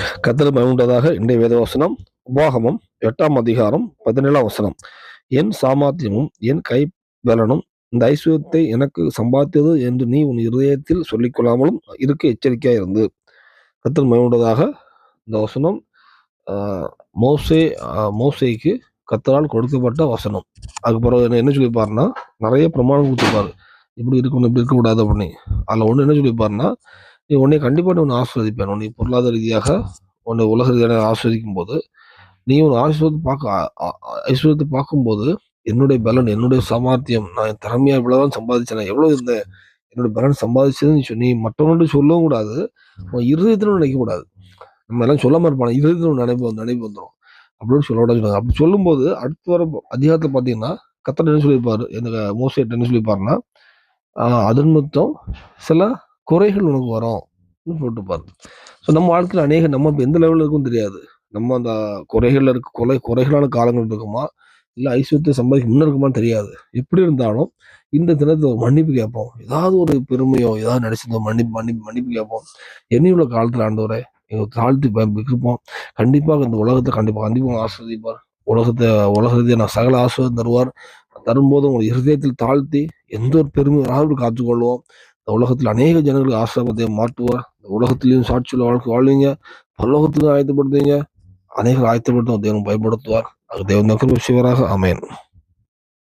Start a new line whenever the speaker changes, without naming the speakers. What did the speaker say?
கத்தல் பயனுண்டதாக இன்றைய வேதவசனம் உபாகமம் எட்டாம் அதிகாரம் பதினேழாம் வசனம். என் சாமர்த்தியமும் என் கை பலனும் இந்த ஐஸ்வர்யத்தை எனக்கு சம்பாதித்தது என்று நீ உன் இருதயத்தில் சொல்லிக்கொள்ளாமலும் இருக்க எச்சரிக்கையாக இருந்து. கத்தல் பயனுண்டதாக இந்த வசனம் மோசே மோசைக்கு கத்தரால் கொடுக்கப்பட்ட வசனம். அதுக்கு பிறகு என்ன- என்ன சொல்லியிருப்பாருன்னா நிறைய பிரமாணம் கொடுத்துருப்பாரு. இப்படி இருக்கணும் இப்படி இருக்கக்கூடாது அப்படின்னு. அதில் ஒன்று என்ன சொல்லியிருப்பாருன்னா நீ உன்னை கண்டிப்பாக உன்னை ஆஸ்வதிப்பேன் உன்னை பொருளாதார ரீதியாக உன்னை உலக ரீதியாக ஆஸ்வதிக்கும் போது நீ உன் ஆஸ்வதி பார்க்க ஆ- ஐஸ்வர்யத்தை பார்க்கும்போது என்னுடைய பலன் என்னுடைய சாமர்த்தியம் நான் என் திறமையா இவ்வளவுதான் சம்பாதிச்சேன் எவ்வளவு இருந்தேன் என்னுடைய பலன் சம்பாதிச்சதுன்னு நீ சொன்னி மற்றவங்கள்ட்ட சொல்லவும் கூடாது. உன் இருதயத்திலும் நினைக்க கூடாது. நம்ம எல்லாம் சொல்லாம இருப்பாங்க. இருதயத்திலும் நினைப்பு நினைப்பு வந்துடும் அப்படின்னு சொல்ல சொன்னாங்க அப்படி சொல்லும்போது அடுத்த வர அதிகாரத்தில் பார்த்தீங்கன்னா கத்தர் என்ன சொல்லியிருப்பாரு? எனக்கு மோஸ்ட்லி என்ன சொல்லியிருப்பாருன்னா அதன் மொத்தம் சில குறைகள் உனக்கு வரும் போட்டுப்பாரு ஸோ நம்ம வாழ்க்கையில் அநேக நம்ம இப்போ எந்த லெவலில் இருக்கும் தெரியாது. நம்ம அந்த குறைகளில் இருக்க கொலை குறைகளான காலங்கள் இருக்குமா? இல்லை ஐஸ்வர்யத்தை சம்பாதிக்க முன்ன இருக்குமான்னு தெரியாது. எப்படி இருந்தாலும் இந்த தினத்தை ஒரு மன்னிப்பு கேட்போம். ஏதாவது ஒரு பெருமையோ ஏதாவது நடிச்சிருந்தோம் மன்னிப்பு மன்னிப்பு மன்னிப்பு கேட்போம். என்னையுள்ள காலத்தில் ஆண்டவரே எங்கள் தாழ்த்தி இருப்போம் கண்டிப்பாக இந்த உலகத்தை கண்டிப்பாக கண்டிப்பாக ஆஸ்வதிப்பார் உலகத்தை உலக நான் சகல ஆஸ்வதம் தருவார். தரும்போது உங்கள் இருதயத்தில் தாழ்த்தி எந்த ஒரு பெருமை வராமல் காத்துக்கொள்வோம். இந்த உலகத்தில் அநேக ஜனங்களுக்கு ஆசிரமத்தை மாற்றுவார். இந்த உலகத்திலையும் சாட்சியில் வாழ்க்கை வாழ்வீங்க. பல்லோகத்திலும் ஆயத்தப்படுத்துவீங்க. அநேக ஆயத்தப்படுத்தும் தேவன் பயன்படுத்துவார். அது தேவன் நக்கர் சிவராக அமையன்